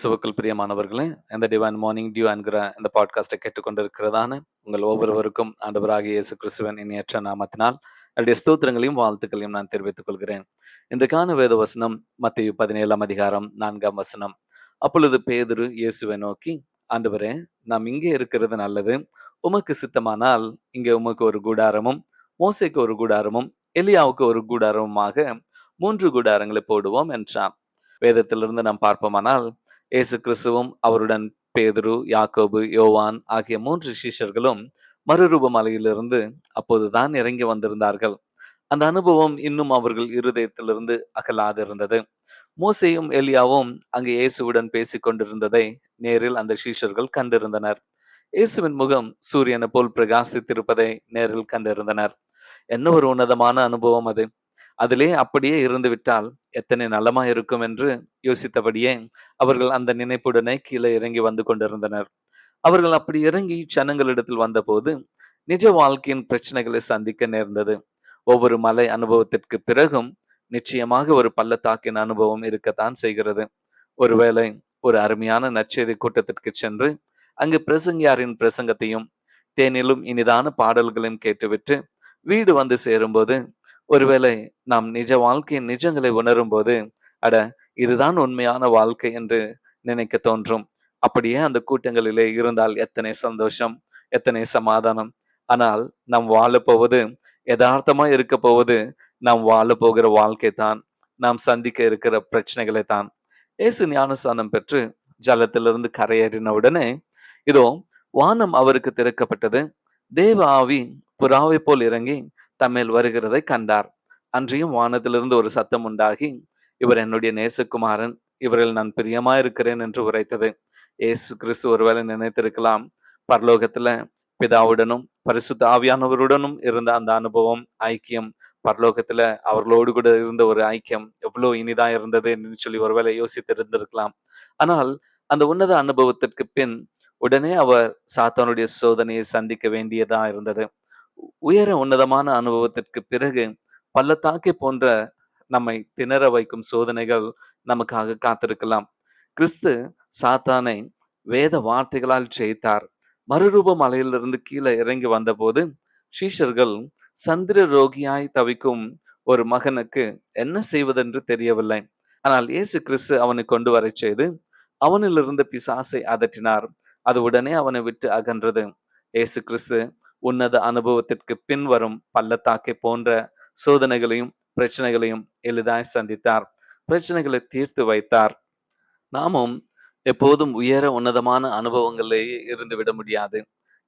கிறிஸ்துவுக்குள் பிரியமானவர்களே இந்த டிவைன் மார்னிங் டியூ என்கிற இந்த பாட்காஸ்டை கேட்டுக்கொண்டிருக்கிறதான உங்கள் ஒவ்வொருவருக்கும் ஆண்டவராகிய இயேசு கிறிஸ்துவன் இனியற்ற நாமத்தினால் என்னுடைய ஸ்தோத்திரங்களையும் வாழ்த்துக்களையும் நான் தெரிவித்துக் கொள்கிறேன். இன்றைக்கான வேத வசனம் மத்திய பதினேழாம் அதிகாரம் நான்காம் வசனம். அப்பொழுது பேதுரு இயேசுவை நோக்கி ஆண்டவரே நாம் இங்கே இருக்கிறது நல்லது. உமக்கு சித்தமானால் இங்கே உமக்கு ஒரு கூடாரமும் மோசைக்கு ஒரு கூடாரமும் எலியாவுக்கு ஒரு கூடாரமுமாக மூன்று கூடாரங்களை போடுவோம் என்றான். வேதத்திலிருந்து நாம் பார்ப்போமானால் இயேசு கிறிஸ்துவும் அவருடன் பேதுரு யாக்கோபு யோவான் ஆகிய மூன்று சீஷர்களும் மறுரூப மலையிலிருந்து அப்போதுதான் இறங்கி வந்திருந்தார்கள். அந்த அனுபவம் இன்னும் அவர்கள் இருதயத்திலிருந்து அகலாதிருந்தது. மோசையும் எலியாவும் அங்கு இயேசுவுடன் பேசிக் கொண்டிருந்ததை நேரில் அந்த சீஷர்கள் கண்டிருந்தனர். இயேசுவின் முகம் சூரியனை போல் பிரகாசித்திருப்பதை நேரில் கண்டிருந்தனர். என்ன ஒரு உன்னதமான அனுபவம் அது. அதிலே அப்படியே இருந்துவிட்டால் எத்தனை நலமா இருக்கும் என்று யோசித்தபடியே அவர்கள் அந்த நினைப்புடனே கீழே இறங்கி வந்து கொண்டிருந்தனர். அவர்கள் அப்படி இறங்கி சனங்களிடத்தில் வந்தபோது நிஜ வாழ்க்கையின் பிரச்சனைகளை சந்திக்க நேர்ந்தது. ஒவ்வொரு மலை அனுபவத்திற்கு பிறகும் நிச்சயமாக ஒரு பள்ளத்தாக்கின் அனுபவம் இருக்கத்தான் செய்கிறது. ஒருவேளை ஒரு அருமையான நற்செய்தி கூட்டத்திற்கு சென்று அங்கு பிரசங்கியாரின் பிரசங்கத்தையும் தேனிலும் இனிதான பாடல்களையும் கேட்டுவிட்டு வீடு வந்து சேரும்போது ஒருவேளை நாம் நிஜ வாழ்க்கையின் நிஜங்களை உணரும் போது அட இதுதான் உண்மையான வாழ்க்கை என்று நினைக்க தோன்றும். அப்படியே அந்த கூட்டங்களிலே இருந்தால் எத்தனை சந்தோஷம் எத்தனை சமாதானம். ஆனால் நாம் வாழ போவது யதார்த்தமா இருக்க போவது நாம் வாழ போகிற வாழ்க்கை தான் நாம் சந்திக்க இருக்கிற பிரச்சனைகளை தான் ஏசு ஞானஸ்தானம் பெற்று ஜலத்திலிருந்து கரையேறின உடனே இதோ வானம் அவருக்கு திறக்கப்பட்டது. தேவ ஆவி புறாவை போல் இறங்கி தம்மேல் வருகிறதை கண்டார். அன்றியும் வானத்திலிருந்து ஒரு சத்தம் உண்டாகி இவர் என்னுடைய நேசகுமாரன். இவரில் நான் பிரியமா இருக்கிறேன் என்று உரைத்தது. ஏசு கிறிஸ்து ஒருவேளை நினைத்திருக்கலாம். பரலோகத்துல பிதாவுடனும் பரிசுத்த ஆவியானவருடனும் இருந்த அந்த அனுபவம் ஐக்கியம். பரலோகத்துல அவர்களோடு கூட இருந்த ஒரு ஐக்கியம் எவ்வளவு இனிதா இருந்தது என்று சொல்லி ஒருவேளை யோசித்து இருந்திருக்கலாம் ஆனால் அந்த உன்னத அனுபவத்திற்கு பின் உடனே அவர் சாத்தானுடைய சோதனையை சந்திக்க வேண்டியதா இருந்தது. உயர உன்னதமான அனுபவத்திற்கு பிறகு பள்ளத்தாக்கை போன்ற நம்மை திணற வைக்கும் சோதனைகள் நமக்காக காத்திருக்கலாம். கிறிஸ்து சாத்தானை வேத வார்த்தைகளால் ஜெயித்தார். மறுரூப மலையிலிருந்து கீழே இறங்கி வந்தபோது சீஷர்கள் சந்திர ரோகியாய் தவிக்கும் ஒரு மகனுக்கு என்ன செய்வதென்று தெரியவில்லை. ஆனால் இயேசு கிறிஸ்து அவனை கொண்டு வர செய்து அவனிலிருந்து பிசாசை அதட்டினார் அது உடனே அவனை விட்டு அகன்றது. இயேசு கிறிஸ்து உன்னத அனுபவத்திற்கு பின் வரும் பள்ளத்தாக்கை போன்ற சோதனைகளையும் பிரச்சனைகளையும் எளிதாய் சந்தித்தார். பிரச்சனைகளை தீர்த்து வைத்தார். நாமும் எப்போதும் உயர உன்னதமான அனுபவங்களிலேயே இருந்து விட முடியாது.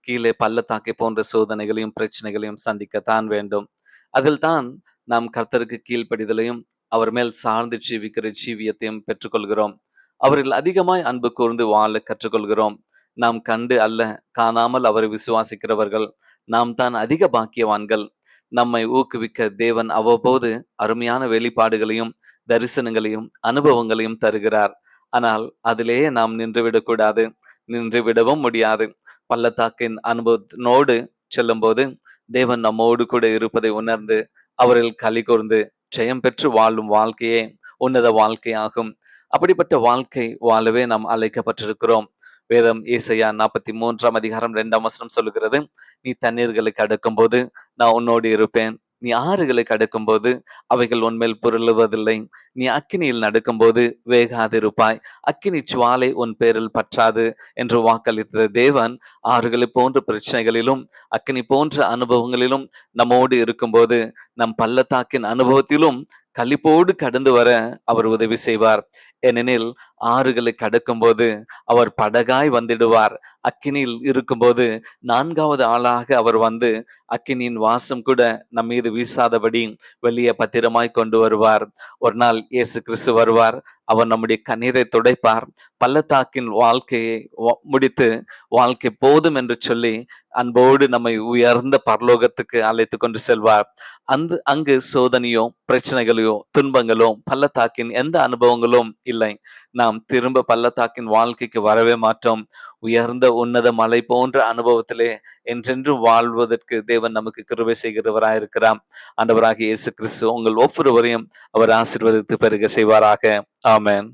கீழே பள்ளத்தாக்கை போன்ற சோதனைகளையும் பிரச்சனைகளையும் சந்திக்கத்தான் வேண்டும். அதில் தான் நாம் கர்த்தருக்கு கீழ்ப்படிதலையும் அவர் மேல் சார்ந்து ஜீவிக்கிற ஜீவியத்தையும் பெற்றுக்கொள்கிறோம். அவரில் அதிகமாய் அன்பு கூர்ந்து வாழ கற்றுக்கொள்கிறோம். நாம் கண்டு அல்ல காணாமல் அவரை விசுவாசிக்கிறவர்கள் நாம் தான் அதிக பாக்கியவான்கள். நம்மை ஊக்குவிக்க தேவன் அவ்வப்போது அருமையான வெளிப்பாடுகளையும் தரிசனங்களையும் அனுபவங்களையும் தருகிறார். ஆனால் அதிலேயே நாம் நின்றுவிடக்கூடாது நின்று விடவும் முடியாது. பள்ளத்தாக்கின் அனுபவத்தினோடு செல்லும்போது தேவன் நம்மோடு கூட இருப்பதை உணர்ந்து அவரில் களி கூர்ந்து ஜெயம் பெற்று வாழும் வாழ்க்கையே உன்னத வாழ்க்கையாகும். அப்படிப்பட்ட வாழ்க்கை வாழவே நாம் அழைக்கப்பட்டிருக்கிறோம். வேதம் ஏசையா நாற்பத்தி மூன்றாம் அதிகாரம் ரெண்டாம் வசனம் சொல்லுகிறது நீ தண்ணீர்களை அடுக்கும் போது நான் உன்னோடு இருப்பேன். நீ ஆறுகளை கடக்கும் போது அவைகள் உன்மேல் புரளுவதில்லை. நீ அக்கினியில் நடக்கும்போது வேகாதிருப்பாய். அக்கினி சுவாலை உன் பேரில் பற்றாது என்று வாக்களித்த தேவன் ஆறுகளை போன்ற பிரச்சனைகளிலும் அக்கினி போன்ற அனுபவங்களிலும் நம்மோடு இருக்கும்போது நம் பள்ளத்தாக்கின் அனுபவத்திலும் கழிப்போடு கடந்து வர அவர் உதவி செய்வார். ஏனெனில் ஆறுகளை கடக்கும்போது அவர் படகாய் வந்திடுவார். அக்கினியில் இருக்கும்போது நான்காவது ஆளாக அவர் வந்து அக்கினியின் வாசம் கூட நம் மீது வீசாதபடி வெளியே பத்திரமாய் கொண்டு வருவார். ஒரு நாள் இயேசு கிறிஸ்து வருவார். அவர் நம்முடைய கண்ணீரை துடைப்பார். பள்ளத்தாக்கின் வாழ்க்கையை முடித்து வாழ்க்கை போதும் என்று சொல்லி அன்போடு நம்மை உயர்ந்த பரலோகத்துக்கு அழைத்து கொண்டு செல்வார். அந்த அங்கு சோதனையோ பிரச்சனைகளையோ துன்பங்களோ பள்ளத்தாக்கின் எந்த அனுபவங்களும் இல்லை. நாம் திரும்ப பள்ளத்தாக்கின் வாழ்க்கைக்கு வரவே மாட்டோம். உயர்ந்த உன்னத மலை போன்ற அனுபவத்திலே என்றென்றும் வாழ்வதற்கு தேவன் நமக்கு கிருவை செய்கிறவராயிருக்கிறார் ஆண்டவராக இயேசு கிறிஸ்து உங்கள் ஒவ்வொருவரையும் அவர் ஆசிர்வதித்து பெருக செய்வாராக. ஆமேன்.